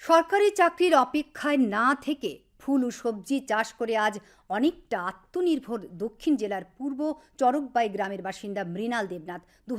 সরকারি চাকরির অপেক্ষায় না থেকে ফুল ও সবজি চাষ করে আজ অনেকটা আত্মনির্ভর দক্ষিণ জেলার পূর্ব চরকবাই গ্রামের বাসিন্দা মৃণাল দেবনাথ। দু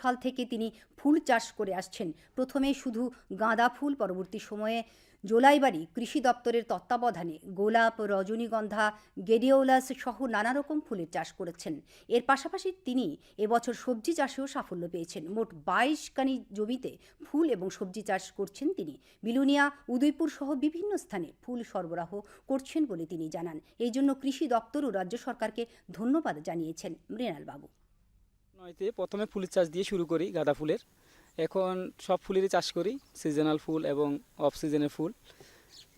সাল থেকে তিনি ফুল চাষ করে আসছেন। প্রথমে শুধু গাঁদা ফুল, পরবর্তী সময়ে জোলাইবাড়ি, কৃষি দপ্তরের তত্ত্বাবধানে গোলাপ, রজনীগন্ধা, গেডিওলাস সহ নানা রকম ফুলের চাষ করেছেন। এর পাশাপাশি তিনি এবছর সবজি চাষেও সাফল্য পেয়েছেন। মোট বাইশ কানি জমিতে ফুল এবং সবজি চাষ করছেন তিনি। বিলুনিয়া, উদয়পুর সহ বিভিন্ন স্থানে ফুল সরবরাহ করছেন বলে তিনি জানান। এই জন্য কৃষি দপ্তর ও রাজ্য সরকারকে ধন্যবাদ জানিয়েছেন মৃণালবাবু। নয়তে প্রথমে ফুলের চাষ দিয়ে শুরু করি গাঁদা ফুলের। এখন সব ফুলেরই চাষ করি সিজনাল ফুল এবং অফ সিজনের ফুল।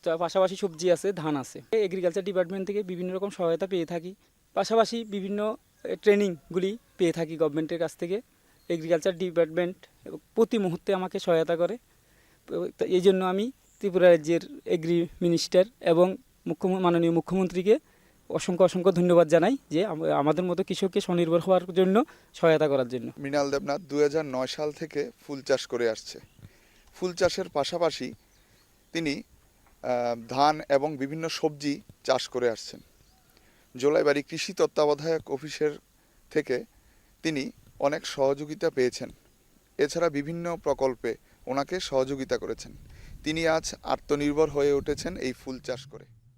তো পাশাপাশি সবজি আছে, ধান আছে। এগ্রিকালচার ডিপার্টমেন্ট থেকে বিভিন্ন রকম সহায়তা পেয়ে থাকি। পাশাপাশি বিভিন্ন ট্রেনিংগুলি পেয়ে থাকি গভর্নমেন্টের কাছ থেকে। এগ্রিকালচার ডিপার্টমেন্ট প্রতি মুহূর্তে আমাকে সহায়তা করে। এই জন্য আমি ত্রিপুরা রাজ্যের এগ্রি মিনিস্টার এবং মুখ্য মাননীয় মুখ্যমন্ত্রীকে অসংখ্য অসংখ্য ধন্যবাদ জানাই যে আমাদের মতো কৃষককে স্বনির্ভর হওয়ার জন্য, সহায়তা করার জন্য। মৃণাল দেবনাথ দু হাজার নয় সাল থেকে ফুল চাষ করে আসছে। ফুল চাষের পাশাপাশি তিনি ধান এবং বিভিন্ন সবজি চাষ করে আসছেন। জোলাইবাড়ি কৃষি তত্ত্বাবধায়ক অফিসের থেকে তিনি অনেক সহযোগিতা পেয়েছেন। এছাড়া বিভিন্ন প্রকল্পে ওনাকে সহযোগিতা করেছেন। তিনি আজ আত্মনির্ভর হয়ে উঠেছেন এই ফুল চাষ করে।